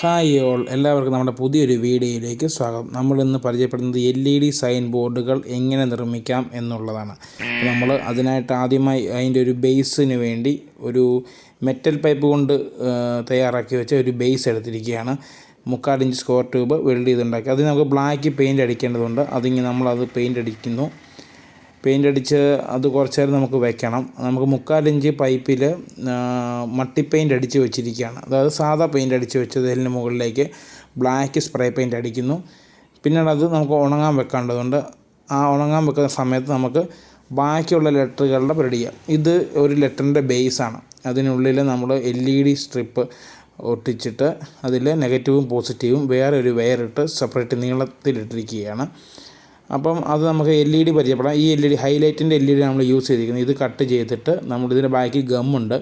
Hi all. എല്ലാവർക്കും നമ്മുടെ പുതിയൊരു വീഡിയോയിലേക്ക് സ്വാഗതം. നമ്മൾ ഇന്ന് പരിചയപ്പെടുന്നത് എൽ ഇ ഡി സൈൻ ബോർഡുകൾ എങ്ങനെ നിർമ്മിക്കാം എന്നുള്ളതാണ്. നമ്മൾ അതിനായിട്ട് ആദ്യമായി അതിന്റെ ഒരു ബേസിന് വേണ്ടി ഒരു മെറ്റൽ പൈപ്പ് കൊണ്ട് തയ്യാറാക്കി വെച്ച ഒരു ബേസ് എടുത്തിരിക്കുകയാണ്. മുക്കാൽ ഇഞ്ച് സ്ക്വയർ ട്യൂബ് വെൽഡ് ചെയ്തുണ്ടാക്കി. അതിന് നമുക്ക് ബ്ലാക്ക് പെയിന്റ് അടിക്കേണ്ടതുണ്ട്. അതിങ്ങനെ നമ്മളത് പെയിന്റ് അടിക്കുന്നു. പെയിന്റ് അടിച്ച് അത് കുറച്ച് നേരം നമുക്ക് വെക്കണം. നമുക്ക് മുക്കാലിഞ്ച് പൈപ്പിൽ മട്ടി പെയിന്റ് അടിച്ച് വെച്ചിരിക്കുകയാണ്. അതായത് സാധാ പെയിന്റ് അടിച്ച് വെച്ചതിന് മുകളിലേക്ക് ബ്ലാക്ക് സ്പ്രേ പെയിന്റ് അടിക്കുന്നു. പിന്നീട് അത് നമുക്ക് ഉണങ്ങാൻ വെക്കേണ്ടതുണ്ട്. ആ ഉണങ്ങാൻ വെക്കുന്ന സമയത്ത് നമുക്ക് ബാക്കിയുള്ള ലെറ്ററുകളുടെ പരിപാടി ചെയ്യാം. ഇത് ഒരു ലെറ്ററിന്റെ ബേസാണ് അതിനുള്ളിൽ നമ്മൾ എൽ ഇ ഡി സ്ട്രിപ്പ് ഒട്ടിച്ചിട്ട് അതിൽ നെഗറ്റീവും പോസിറ്റീവും വേറെ ഒരു വയറിട്ട് സെപ്പറേറ്റ് നീളത്തിലിട്ടിരിക്കുകയാണ് അപ്പം അത് നമുക്ക് എൽ ഇ ഡി പരിചയപ്പെടാം. ഈ എൽ ഇ ഡി ഹൈലൈറ്റിന്റെ എൽ ഇ ഡി നമ്മൾ യൂസ് ചെയ്തിരിക്കുന്നത് ഇത് കട്ട് ചെയ്തിട്ട് നമ്മൾ ഇതിന്റെ ബാക്കിൽ ഗമ്മുണ്ട്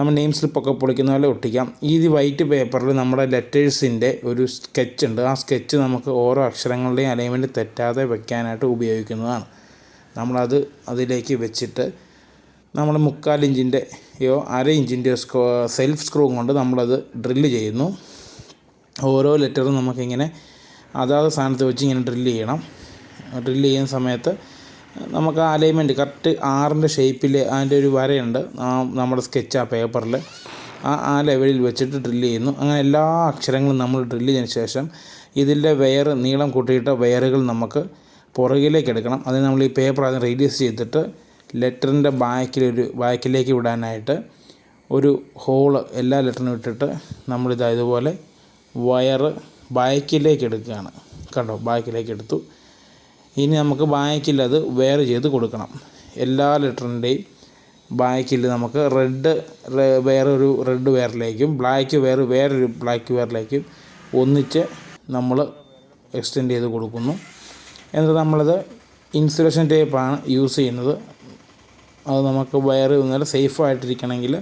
നമ്മൾ നെയിം സ്ലിപ്പൊക്കെ പൊളിക്കുന്ന പോലെ ഒട്ടിക്കാം. ഈ വൈറ്റ് പേപ്പറിൽ നമ്മുടെ ലെറ്റേഴ്സിന്റെ ഒരു സ്കെച്ച് ഉണ്ട്. ആ സ്കെച്ച് നമുക്ക് ഓരോ അക്ഷരങ്ങളുടെയും അലൈൻമെന്റ് തെറ്റാതെ വെക്കാനായിട്ട് ഉപയോഗിക്കുന്നതാണ്. നമ്മളത് അതിലേക്ക് വെച്ചിട്ട് നമ്മൾ മുക്കാൽ ഇഞ്ചിന്റെയോ അര ഇഞ്ചിന്റെയോ സ്ക്രൂ സെൽഫ് സ്ക്രൂ കൊണ്ട് നമ്മളത് ഡ്രില്ല് ചെയ്യുന്നു. ഓരോ ലെറ്ററും നമുക്കിങ്ങനെ അതാത് സ്ഥാനത്ത് വെച്ച് ഇങ്ങനെ ഡ്രില്ല് ചെയ്യണം. ഡ്രില്ല് ചെയ്യുന്ന സമയത്ത് നമുക്ക് ആ അലൈൻമെന്റ് കറക്റ്റ് ആറിന്റെ ഷേപ്പിൽ അതിന്റെ ഒരു വരയുണ്ട്. നമ്മുടെ സ്കെച്ച് ആ പേപ്പറിൽ ആ ആ ലെവലിൽ വെച്ചിട്ട് ഡ്രില്ല് ചെയ്യുന്നു. അങ്ങനെ എല്ലാ അക്ഷരങ്ങളും നമ്മൾ ഡ്രില്ല് ചെയ്തതിന് ശേഷം ഇതിന്റെ വെയർ നീളം കൂട്ടിയിട്ട വെയറുകൾ നമുക്ക് പുറകിലേക്ക് എടുക്കണം. അതിന് നമ്മൾ ഈ പേപ്പർ അതിന് റിലീസ് ചെയ്തിട്ട് ലെറ്ററിന്റെ ബാക്കിലൊരു ബാക്കിലേക്ക് വിടാനായിട്ട് ഒരു ഹോൾ എല്ലാ ലെറ്ററിനും ഇട്ടിട്ട് നമ്മളിത് ഇതുപോലെ വയറ് ബാക്കിലേക്ക് എടുക്കുകയാണ്. കണ്ടോ? ബാക്കിലേക്ക് എടുത്തു. ഇനി നമുക്ക് ബാക്കിൽ അത് വേറെ ചെയ്ത് കൊടുക്കണം. എല്ലാ ലെറ്ററിന്റെയും ബാക്കിൽ നമുക്ക് റെഡ് വേറൊരു റെഡ് വെയറിലേക്കും ബ്ലാക്ക് വെയർ വേറൊരു ബ്ലാക്ക് വെയറിലേക്കും ഒന്നിച്ച് നമ്മൾ എക്സ്റ്റെൻഡ് ചെയ്ത് കൊടുക്കുന്നു. എന്നിട്ട് നമ്മളത് ഇൻസുലേഷൻ ടേപ്പാണ് യൂസ് ചെയ്യുന്നത്. അത് നമുക്ക് വയർ നല്ല സേഫ് സേഫായിട്ടിരിക്കണമെങ്കിൽ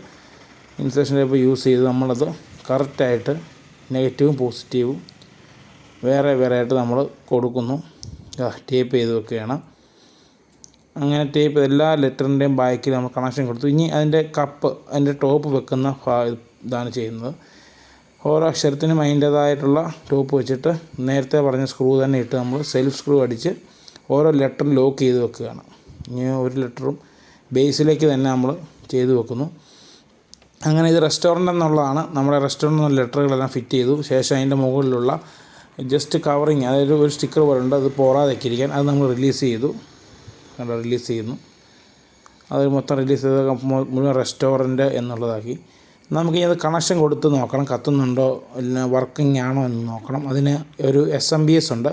ഇൻസുലേഷൻ ടേപ്പ് യൂസ് ചെയ്ത് നമ്മളത് കറക്റ്റായിട്ട് നെഗറ്റീവും പോസിറ്റീവും വേറെ വേറെ ആയിട്ട് നമ്മൾ കൊടുക്കുന്നു. ടേപ്പ് ചെയ്ത് വെക്കുകയാണ് അങ്ങനെ ടേപ്പ് എല്ലാ ലെറ്ററിന്റെയും ബാക്കിൽ നമ്മൾ കണക്ഷൻ കൊടുത്തു. ഇനി അതിന്റെ കപ്പ് അതിന്റെ ടോപ്പ് വെക്കുന്ന ഇതാണ് ചെയ്യുന്നത്. ഓരോ അക്ഷരത്തിനും അതിന്റേതായിട്ടുള്ള ടോപ്പ് വെച്ചിട്ട് നേരത്തെ പറഞ്ഞ സ്ക്രൂ തന്നെ ഇട്ട് നമ്മൾ സെൽഫ് സ്ക്രൂ അടിച്ച് ഓരോ ലെറ്ററും ലോക്ക് ചെയ്ത് വെക്കുകയാണ്. ഇനി ഒരു ലെറ്ററും ബേസിലേക്ക് തന്നെ നമ്മൾ ചെയ്ത് വെക്കുന്നു. അങ്ങനെ ഇത് റെസ്റ്റോറന്റ് എന്നുള്ളതാണ് നമ്മുടെ റെസ്റ്റോറന്റ് ലെറ്ററുകളെല്ലാം ഫിറ്റ് ചെയ്തു. ശേഷം അതിന്റെ മുകളിലുള്ള ജസ്റ്റ് കവറിങ് അതായത് ഒരു സ്റ്റിക്കർ പോലെ ഉണ്ട് അത് പോറാതൊക്കെ ഇരിക്കാൻ. അത് നമ്മൾ റിലീസ് ചെയ്തു. കണ്ടോ റിലീസ് ചെയ്യുന്നു. അത് മൊത്തം റിലീസ് ചെയ്ത് മുഴുവൻ റെസ്റ്റോറന്റ് എന്നുള്ളതാക്കി. നമുക്ക് അത് കണക്ഷൻ കൊടുത്ത് നോക്കണം. കത്തുന്നുണ്ടോ ഇല്ല വർക്കിംഗ് ആണോ എന്ന് നോക്കണം. അതിന് ഒരു എസ് എം ബി എസ് ഉണ്ട്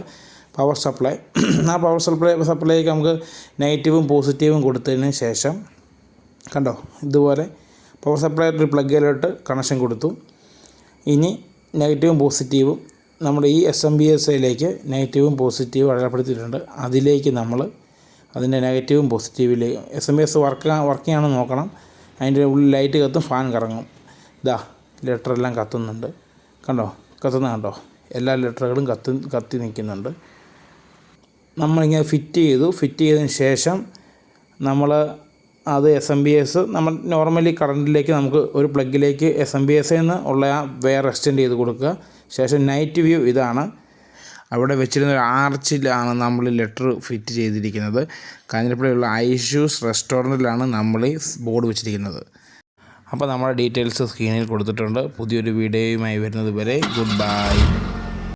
പവർ സപ്ലൈ ആ പവർ സപ്ലൈ സപ്ലൈക്ക് നമുക്ക് നെഗറ്റീവും പോസിറ്റീവും കൊടുത്തതിന് ശേഷം കണ്ടോ ഇതുപോലെ പവർ സപ്ലൈ ഒരു കണക്ഷൻ കൊടുത്തു. ഇനി നെഗറ്റീവും പോസിറ്റീവും നമ്മുടെ ഈ എസ് എം ബി എസ് ഐയിലേക്ക് നെഗറ്റീവും പോസിറ്റീവും അടയാളപ്പെടുത്തിയിട്ടുണ്ട്. അതിലേക്ക് നമ്മൾ അതിന്റെ നെഗറ്റീവും പോസിറ്റീവിലേക്ക് S M B S work working ആണെന്ന് നോക്കണം. അതിന്റെ ഉള്ളിൽ ലൈറ്റ് കത്തും ഫാൻ കറങ്ങും. ഇതാ ലെറ്ററെല്ലാം കത്തുന്നുണ്ട്. കണ്ടോ? കത്തുന്ന കണ്ടോ? എല്ലാ ലെറ്ററുകളും കത്തി കത്തി നിൽക്കുന്നുണ്ട്. നമ്മളിങ്ങനെ ഫിറ്റ് ചെയ്തു. ഫിറ്റ് ചെയ്തതിന് ശേഷം നമ്മൾ അത് എസ് എം ബി എസ് നമ്മൾ നോർമലി കറണ്ടിലേക്ക് നമുക്ക് ഒരു പ്ലഗിലേക്ക് എസ് എം ബി എസ് എന്ന് ഉള്ള ആ വെയർ എക്സ്റ്റെൻഡ് ചെയ്ത് കൊടുക്കുക. ശേഷം നൈറ്റ് വ്യൂ ഇതാണ്. അവിടെ വെച്ചിരുന്ന ഒരു ആർച്ചിലാണ് നമ്മൾ ലെറ്റർ ഫിറ്റ് ചെയ്തിരിക്കുന്നത്. കാഞ്ഞിരപ്പള്ളിയുള്ള ഐഷ്യൂസ് റെസ്റ്റോറന്റിലാണ് നമ്മൾ ഈ ബോർഡ് വെച്ചിരിക്കുന്നത്. അപ്പോൾ നമ്മുടെ ഡീറ്റെയിൽസ് സ്ക്രീനിൽ കൊടുത്തിട്ടുണ്ട്. പുതിയൊരു വീഡിയോയുമായി വരുന്നത് വരെ ഗുഡ് ബൈ